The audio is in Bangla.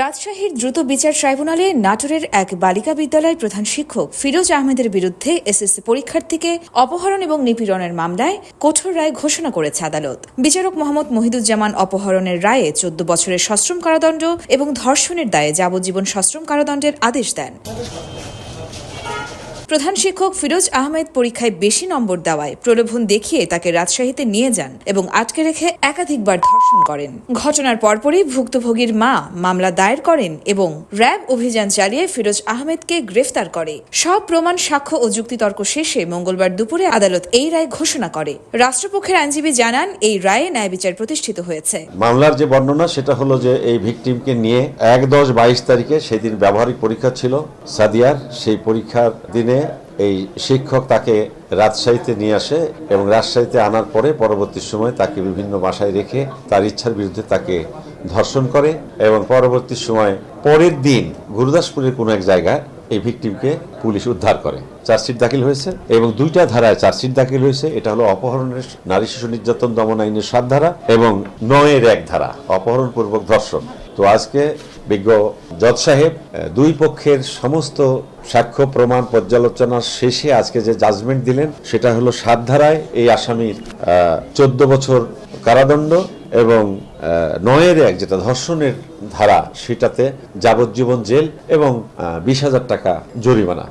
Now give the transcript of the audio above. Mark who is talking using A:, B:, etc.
A: রাজশাহীর দ্রুত বিচার ট্রাইব্যুনালে নাটোরের এক বালিকা বিদ্যালয়ের প্রধান শিক্ষক ফিরোজ আহমেদের বিরুদ্ধে এসএসসি পরীক্ষার্থীকে অপহরণ এবং নিপীড়নের মামলায় কঠোর রায় ঘোষণা করেছে আদালত। বিচারক মোহাম্মদ মহিদুজ্জামান অপহরণের রায়ে চোদ্দ বছরের সশ্রম কারাদণ্ড এবং ধর্ষণের দায়ে যাবজ্জীবন সশ্রম কারাদণ্ডের আদেশ দেন। প্রধান শিক্ষক ফিরোজ আহমেদ পরীক্ষায় বেশি নম্বর দেওয়ায় প্রলোভন দেখিয়ে তাকে রাজশাহীতে নিয়ে যান এবং আটকে রেখে একাধিকবার ধর্ষণ করেন। ঘটনার পরপরই ভুক্তভোগীর মা মামলা দায়ের করেন এবং র্যাব অভিযান চালিয়ে ফিরোজ আহমেদকে গ্রেফতার করে। সব প্রমাণ, সাক্ষ্য ও যুক্তিতর্ক শেষে মঙ্গলবার দুপুরে আদালত এই রায় ঘোষণা করে। রাষ্ট্রপক্ষের আইনজীবী জানান, এই রায়ে ন্যায় বিচার প্রতিষ্ঠিত হয়েছে।
B: মামলার যে বর্ণনা, সেটা হলো যে এই ভিকটিমকে নিয়ে এক দশ বাইশ তারিখে সেদিন ব্যবহারিক পরীক্ষা ছিল। সাদিয়ার সেই পরীক্ষার দিনে এই শিক্ষক তাকে রাজশাহীতে নিয়ে আসে এবং রাজশাহীতে আনার পরে পরবর্তী সময় তাকে বিভিন্ন বাসায় রেখে তার ইচ্ছার বিরুদ্ধে তাকে ধর্ষণ করে এবং পরবর্তী সময় পরের দিন গুরুদাসপুরের কোনো এক জায়গায় এই ভিকটিমকে পুলিশ উদ্ধার করে। চার্জশিট দাখিল হয়েছে এবং দুইটা ধারায় চার্জশিট দাখিল হয়েছে। এটা হলো অপহরণের নারী শিশু নির্যাতন দমন আইনের সাত ধারা এবং নয়ের এক ধারা অপহরণ পূর্বক ধর্ষণ। তো আজকে বিজ্ঞ জজ সাহেব দুই পক্ষের সমস্ত সাক্ষ্য প্রমাণ পর্যালোচনার শেষে আজকে যে জাজমেন্ট দিলেন, সেটা হলো সাত ধারায় এই আসামির চোদ্দ বছর কারাদণ্ড এবং নয়ের এক যেটা ধর্ষণের ধারা, সেটাতে যাবজ্জীবন জেল এবং বিশ হাজার টাকা জরিমানা।